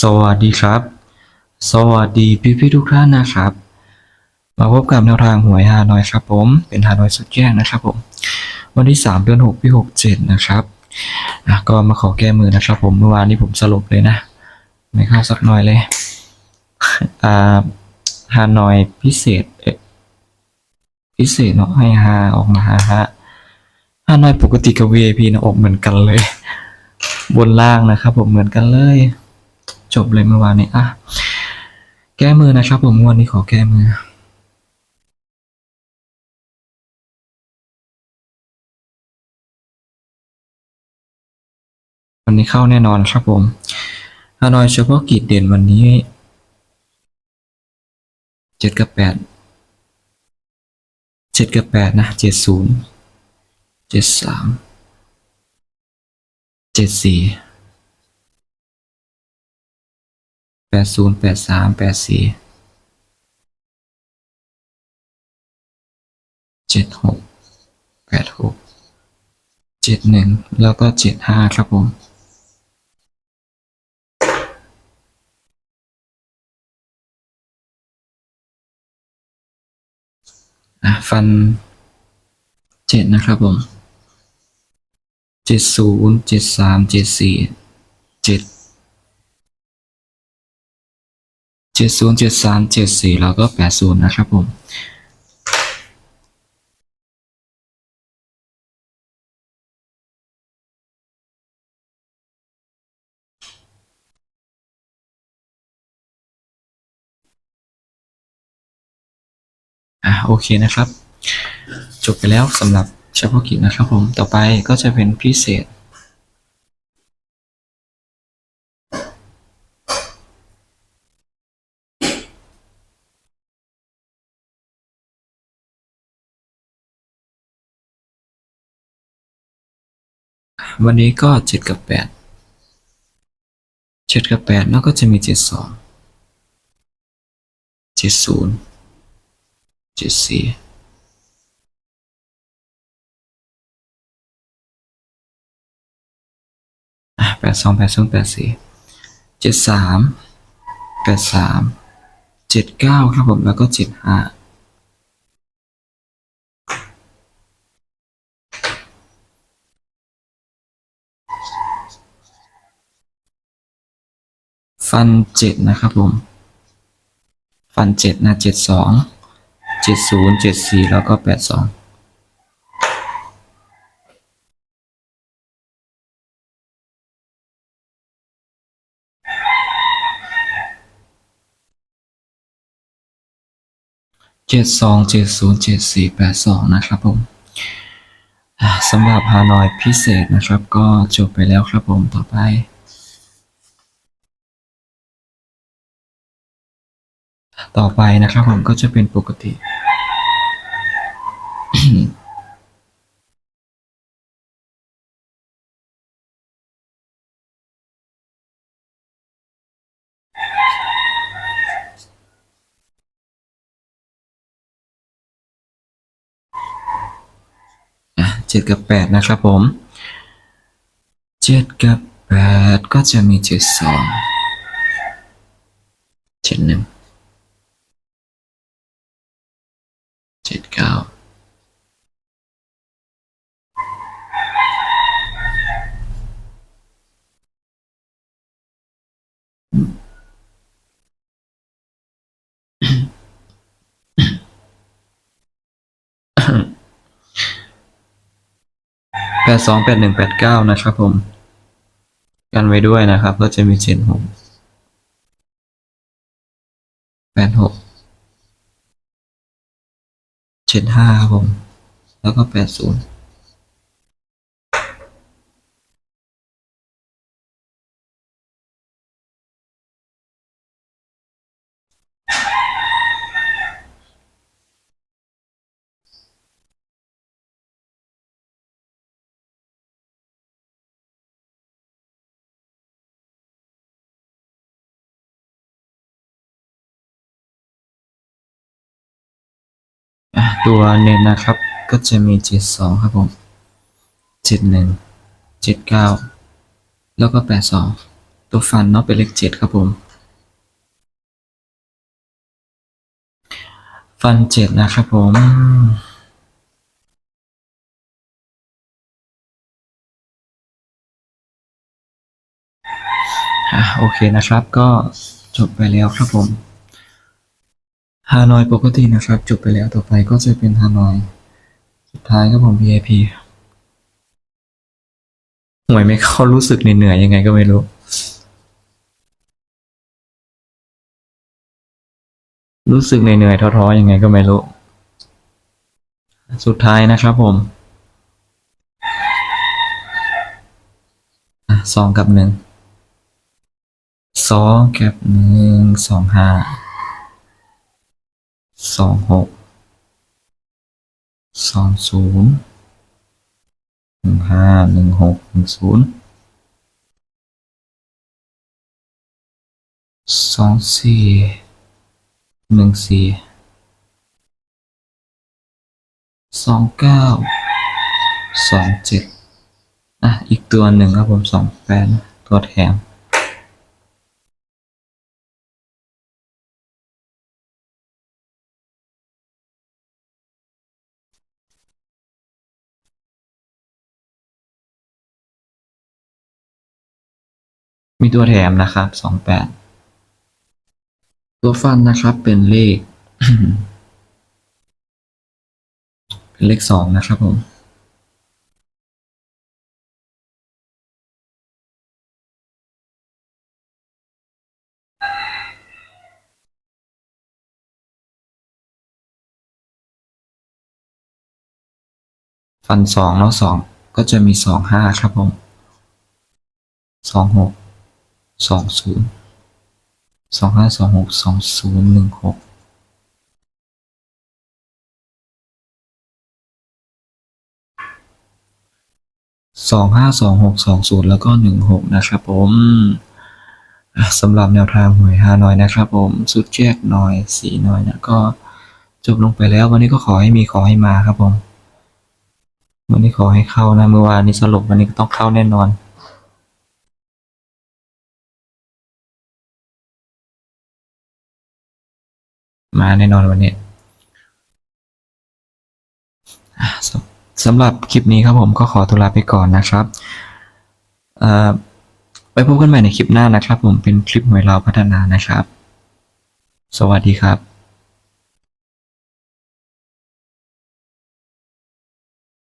สวัสดีครับ สวัสดีพี่พี่ๆทุกท่านนะครับ มาพบกับแนวทางหวยฮานอยครับผม เป็นฮานอยสุดแจ้งนะครับผม วันที่ 3 เดือน6ปี67 นะครับอะก็มาขอแก้มือนะครับผมเมื่อวานนี้ผมสรุปเลยนะ ไม่เข้าสักหน่อยเลย อ่าฮานอยพิเศษเอพิเศษเนาะให้ฮาออกมาฮาฮาฮานอยปกติกับ VIP นะออกเหมือนกันเลย บนล่างนะครับผมเหมือนกันเลย จบเลยเมื่อวานนี้อะแก้มือนะครับผมงวันนี้ขอแก้มือวันนี้เข้าแน่นอนครับผมฮานอยเฉพาะกิจเด่นวันนี้เจ็ดกับแปดเจ็ดกับแปดนะเจ็ดศูนย์เจ็ดสามเจ็ดสี่ ดศูนย์แปดสามแปดสี่เจ็ดหกแปดหกเจ็ดหนึ่งแล้วก็เจ็ดห้าครับผมฟันเจ็ดนะครับผมเจ็ดศูนย์เจ็ดสามเจ็ดสี่เจ็ด เจ็ดศูนย์เจ็ดสามเจ็ดสี่แล้วก็แปดศูนย์นะครับผมอะโอเคนะครับ จบไปแล้วสำหรับเฉพาะกิจนะครับผม ต่อไปก็จะเป็นพิเศษ วันนี้ก็เจ็ดกับแปดเจ็ดกับแปดแล้วก็จะมีเจ็ดสองเจ็ดศูนย์เจ็ดสี่แปดสองแปดศูนย์แปดสี่เจ็ดสามแปดสามเจ็ดเก้าครับผมแล้วก็เจ็ดห้า ฟันเจ็ดนะครับผม ฟันเจ็ดนะเจ็ดสองเจ็ดศูนย์เจ็ดสี่แล้วก็แปดสองเจ็ดสองเจ็ดศูนย์เจ็ดสี่แปดสองนะครับผมสำหรับฮานอยพิเศษนะครับ ก็จบไปแล้วครับผมต่อไป ต่อไปนะครับผมก็จะเป็นปกติอะเจ็ดกับแปดนะครับผมเจ็ดกับแปดก็จะมีเจ็ดสองเจ็ดหนึ่ง เจ็ดเก้าแปดสองแปดหนึ่งแปดเก้านะครับผม กันไว้ด้วยนะครับ ก็จะมีเจ็ดหกแปดหก เจ็ดห้าครับผม แล้วก็แปดศูนย์ ตัวเน้นนะครับ ก็จะมีเจ็ดสองครับผมเจ็ดหนึ่งเจ็ดเก้าแล้วก็แปดสองตัวฟันเนาะเป็นเลขเจ็ดครับผม ฟันเจ็ดนะครับผมโอเคนะครับก็จบไปแล้วครับผม ฮานอยปกตินะครับ จบไปแล้วต่อไปก็จะเป็นฮานอย สุดท้ายครับผม VIP หวยไม่เข้ารู้สึกเหนื่อยยังไงก็ไม่รู้ รู้สึกเหนื่อยท้อๆยังไงก็ไม่รู้ สุดท้ายนะครับผมสองกับหนึ่งสองกับหนึ่งสองห้า สองหกสองศูนย์หนึ่งห้าหนึ่งหกหนึ่งศูนย์สองสี่หนึ่งสี่สองเก้าสองเจ็ดอะ อีกตัวหนึ่งครับผมสองแปดตัวแถม มีตัวแถมนะครับสองแปดตัวฟันนะครับเป็นเลข เป็นเลขสองนะครับผมฟันสองแล้วสองก็จะมีสองห้าครับผมสองหก สองศูนย์สองห้าสองหกสองศูนย์หนึ่งหกสองห้าสองหกสองศูนย์แล้วก็หนึ่งหกนะครับผมสำหรับแนวทางหวยฮานอยนะครับผมสุดแจกหน่อยสีหน่อยนะก็จบลงไปแล้ว วันนี้ก็ขอให้มีขอให้มาครับผม วันนี้ขอให้เข้านะเมื่อวานนี้สรุปวันนี้ก็ต้องเข้าแน่นอน มาแน่นอนวันนี้สำสำหรับคลิปนี้ครับผมก็ขอตัวลาไปก่อนนะครับไปพบกันใหม่ในคลิปหน้านะครับ ผมเป็นคลิปหวยเราพัฒนานะครับ สวัสดีครับ